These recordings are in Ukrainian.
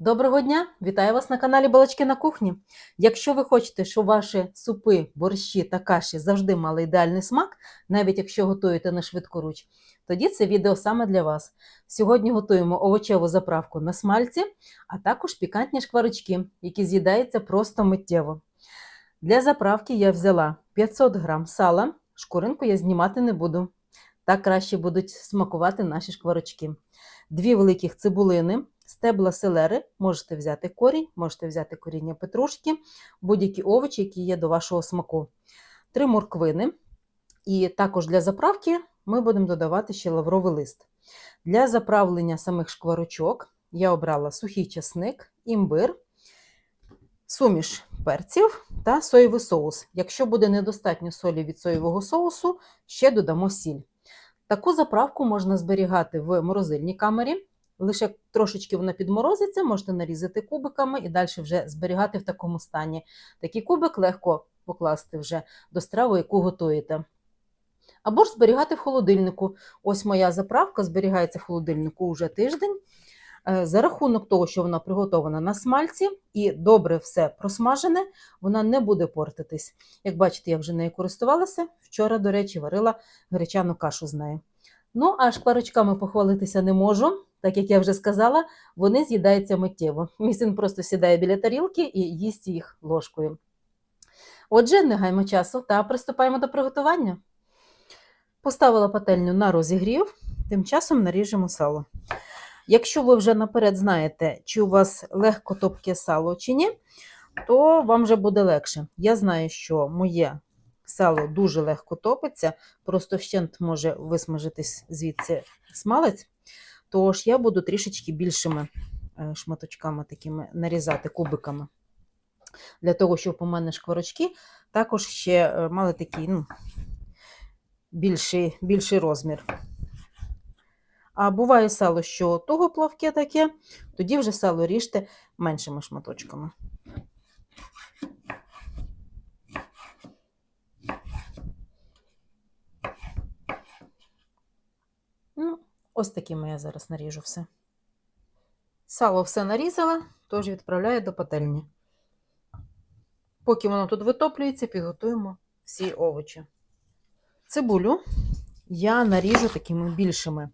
Доброго дня! Вітаю вас на каналі Балачки на кухні. Якщо ви хочете, щоб ваші супи, борщі та каші завжди мали ідеальний смак, навіть якщо готуєте на швидкоруч, тоді це відео саме для вас. Сьогодні готуємо овочеву заправку на смальці, а також пікантні шкварочки, які з'їдаються просто миттєво. Для заправки я взяла 500 г сала, шкуринку я знімати не буду. Так краще будуть смакувати наші шкварочки. Дві великих цибулини, стебла селери, можете взяти корінь, можете взяти коріння петрушки, будь-які овочі, які є до вашого смаку. Три морквини. І також для заправки ми будемо додавати ще лавровий лист. Для заправлення самих шкварочок я обрала сухий часник, імбир, суміш перців та соєвий соус. Якщо буде недостатньо солі від соєвого соусу, ще додамо сіль. Таку заправку можна зберігати в морозильній камері. Лише трошечки вона підморозиться, можете нарізати кубиками і далі вже зберігати в такому стані. Такий кубик легко покласти вже до страви, яку готуєте. Або ж зберігати в холодильнику. Ось моя заправка зберігається в холодильнику вже тиждень. Е, За рахунок того, що вона приготована на смальці і добре все просмажене, вона не буде портитись. Як бачите, я вже нею користувалася. Вчора, до речі, варила гречану кашу з нею. Ну, а шкварочками похвалитися не можу. Так як я вже сказала, вони з'їдаються миттєво. Мій син просто сідає біля тарілки і їсть їх ложкою. Отже, не гаймо часу та приступаємо до приготування. Поставила пательню на розігрів, тим часом наріжемо сало. Якщо ви вже наперед знаєте, чи у вас легко топке сало чи ні, то вам вже буде легше. Я знаю, що моє сало дуже легко топиться, просто вщент може висмажитись звідси смалець. Тож я буду трішечки більшими е, шматочками такими нарізати кубиками. Для того, щоб у мене шкварочки також ще е, мали такий ну, більший, більший розмір. А буває сало, що того плавке таке, тоді вже сало ріжте меншими шматочками. Ну, ось такими я зараз наріжу все. Сало все нарізала, тож відправляю до пательні. Поки воно тут витоплюється, підготуємо всі овочі. Цибулю я наріжу такими більшими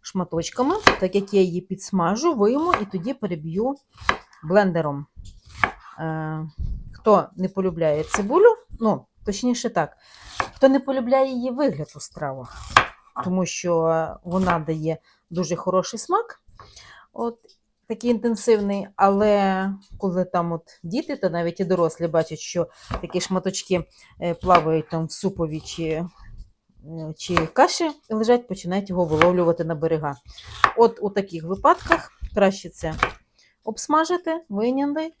шматочками, так як я її підсмажу, вийму і тоді переб'ю блендером. Е, хто не полюбляє цибулю, ну, точніше так, хто не полюбляє її вигляд у стравах, тому що вона дає дуже хороший смак. От, такий інтенсивний, але коли там от діти, то навіть і дорослі бачать, що такі шматочки е, плавають там в супові чи, чи каші лежать, починають його виловлювати на берега. От у таких випадках краще це обсмажити, вийняли,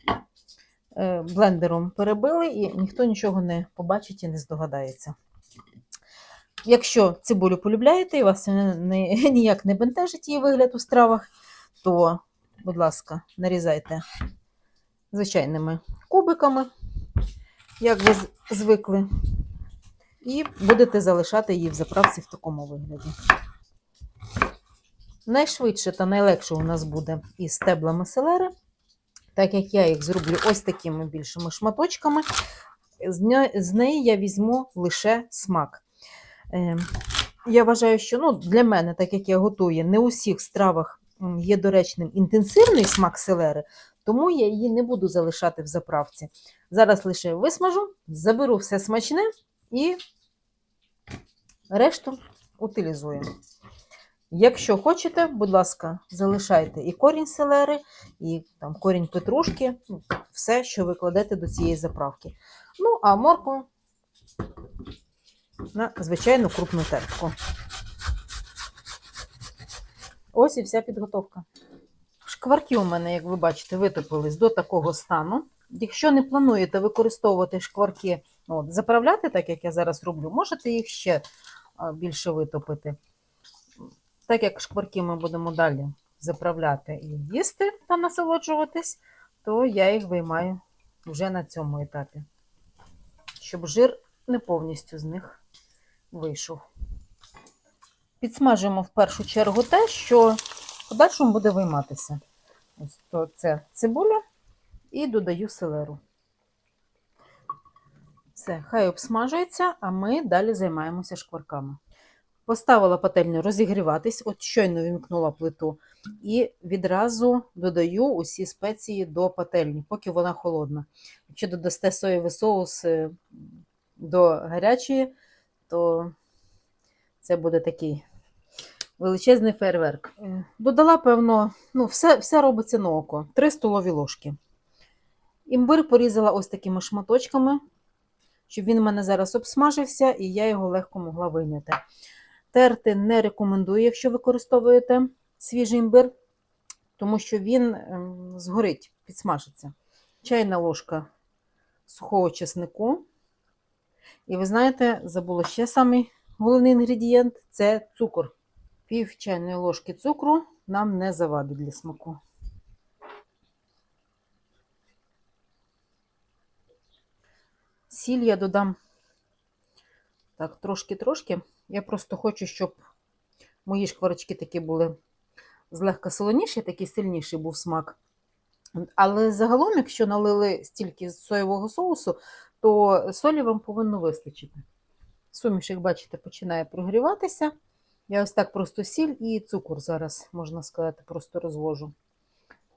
е, блендером перебили, і ніхто нічого не побачить і не здогадається. Якщо цибулю полюбляєте і вас не, не, ніяк не бентежить її вигляд у стравах, то, будь ласка, нарізайте звичайними кубиками, як ви звикли, і будете залишати її в заправці в такому вигляді. Найшвидше та найлегше у нас буде із стеблами селери, так як я їх зроблю ось такими більшими шматочками, з неї я візьму лише смак. Е, Я вважаю, що ну, для мене, так як я готую, не у всіх стравах є доречним інтенсивний смак селери, тому я її не буду залишати в заправці. Зараз лише висмажу, заберу все смачне і решту утилізую. Якщо хочете, будь ласка, залишайте і корінь селери, і там корінь петрушки, ну, все, що ви кладете до цієї заправки. Ну, а моркву на звичайну крупну тертку. Ось і вся підготовка. Шкварки у мене, як ви бачите, витопились до такого стану. Якщо не плануєте використовувати шкварки, ну, от, заправляти, так як я зараз роблю, можете їх ще більше витопити. Так як шкварки ми будемо далі заправляти і їсти та насолоджуватись, то я їх виймаю вже на цьому етапі, щоб жир не повністю з них вийшов. Підсмажуємо в першу чергу те, що в подальшому буде вийматися. Ось то це цибуля і додаю селеру. Все, хай обсмажується, а ми далі займаємося шкварками. Поставила пательню розігріватись, от щойно вімкнула плиту, і відразу додаю усі спеції до пательні, поки вона холодна. Якщо додасте соєвий соус е, до гарячої, то це буде такий величезний фейерверк. Е, Додала, певно, ну, все, все робиться на око. 3 столові ложки. Імбир порізала ось такими шматочками, щоб він у мене зараз обсмажився і я його легко могла вийняти. Терти не рекомендую, якщо використовуєте свіжий імбир, тому що він ем, згорить, підсмажиться. Чайна ложка сухого чеснику. І ви знаєте, забула ще самий головний інгредієнт це цукор. Пів чайної ложки цукру нам не завадить для смаку. Сіль я додам трошки-трошки. Я просто хочу, щоб мої шкварочки такі були злегка солоніші, такий сильніший був смак. Але загалом, якщо налили стільки соєвого соусу, то солі вам повинно вистачити. Суміш, як бачите, починає прогріватися. Я ось так просто сіль і цукор зараз, можна сказати, просто розвожу.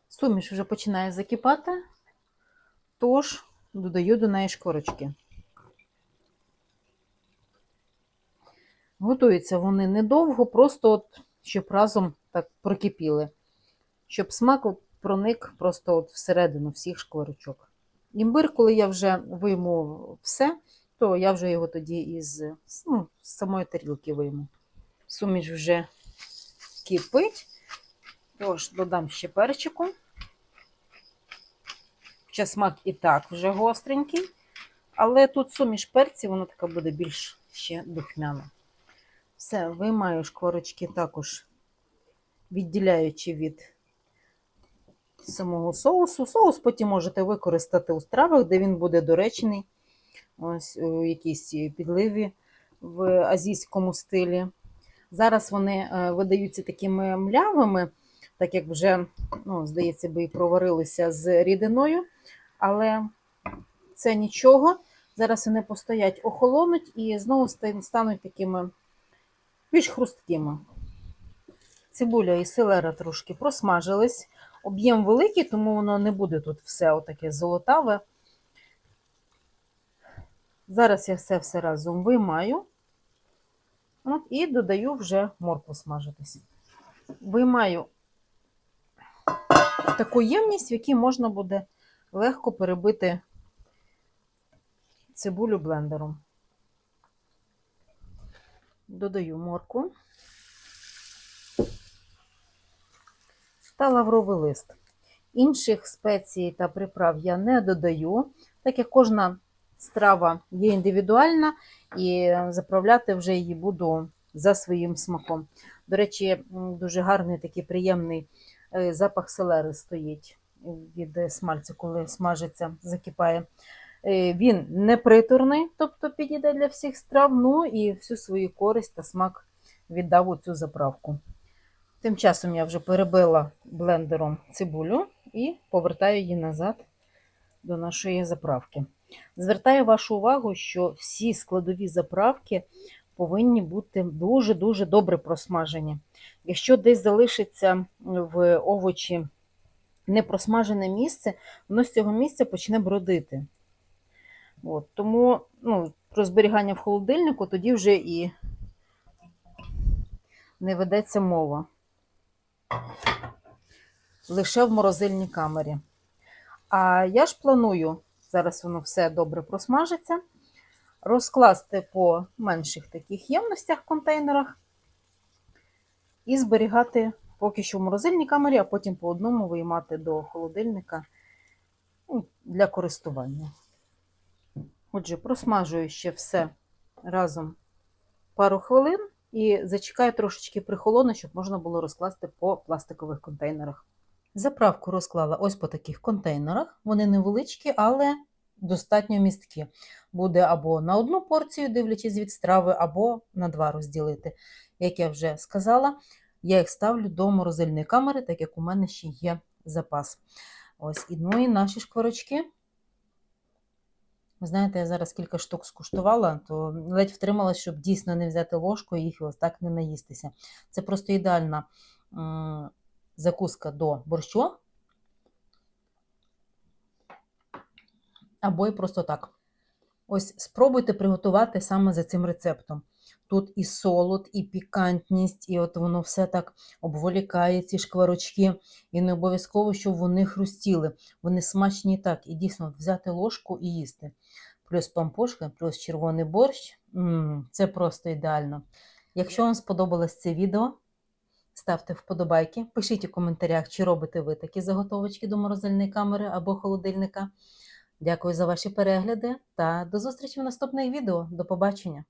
Суміш вже починає закипати, тож додаю до неї шкварочки. Готуються вони недовго, просто от, щоб разом так прокипіли, щоб смак проник просто от всередину всіх шкварочок. Імбир, коли я вже вийму все, то я вже його тоді із ну, самої тарілки вийму. Суміш вже кипить, тож додам ще перчику. Хоча смак і так вже гостренький, але тут суміш перців, вона така буде більш ще духмяна. Все, виймаю шкварочки також відділяючи від самого соусу. Соус потім можете використати у стравах, де він буде доречний, ось у якійсь підливі в азійському стилі. Зараз вони е, видаються такими млявими, так як вже, ну, здається, би і проварилися з рідиною, але це нічого. Зараз вони постоять, охолонуть і знову стануть такими більш хрусткими. Цибуля і селера трошки просмажились. Об'єм великий, тому воно не буде тут все отаке золотаве. Зараз я все все разом виймаю От, і додаю вже моркву смажитись. Виймаю таку ємність, в якій можна буде легко перебити цибулю блендером. Додаю моркву. Та лавровий лист. Інших спецій та приправ я не додаю, так як кожна страва є індивідуальна, і заправляти вже її буду за своїм смаком. До речі, дуже гарний такий приємний е, запах селери стоїть від смальцю, коли смажиться, закипає. Е, Він не приторний, тобто підійде для всіх страв, ну і всю свою користь та смак віддав у цю заправку. Тим часом я вже перебила блендером цибулю і повертаю її назад до нашої заправки. Звертаю вашу увагу, що всі складові заправки повинні бути дуже-дуже добре просмажені. Якщо десь залишиться в овочі непросмажене місце, воно з цього місця почне бродити. От, Тому ну, про зберігання в холодильнику тоді вже і не ведеться мова лише в морозильній камері. А я ж планую, зараз воно все добре просмажиться, розкласти по менших таких ємностях контейнерах і зберігати поки що в морозильній камері, а потім по одному виймати до холодильника ну, для користування. Отже, просмажую ще все разом пару хвилин. І зачекаю трошечки прихолоне, щоб можна було розкласти по пластикових контейнерах. Заправку розклала ось по таких контейнерах. Вони невеличкі, але достатньо місткі. Буде або на одну порцію, дивлячись від страви, або на два розділити. Як я вже сказала, я їх ставлю до морозильної камери, так як у мене ще є запас. Ось, і, ну і наші шкварочки. Ви знаєте, я зараз кілька штук скуштувала, то ледь втрималась, щоб дійсно не взяти ложку і їх ось так не наїстися. Це просто ідеальна закуска до борщу. Або й просто так. Ось спробуйте приготувати саме за цим рецептом. Тут і солод, і пікантність, і от воно все так обволікає ці шкварочки. І не обов'язково, щоб вони хрустіли. Вони смачні так. І дійсно взяти ложку і їсти. Плюс пампушка, плюс червоний борщ. Це просто ідеально. Якщо вам сподобалось це відео, ставте вподобайки, пишіть у коментарях, чи робите ви такі заготовочки до морозильної камери або холодильника. Дякую за ваші перегляди та до зустрічі в наступних відео. До побачення!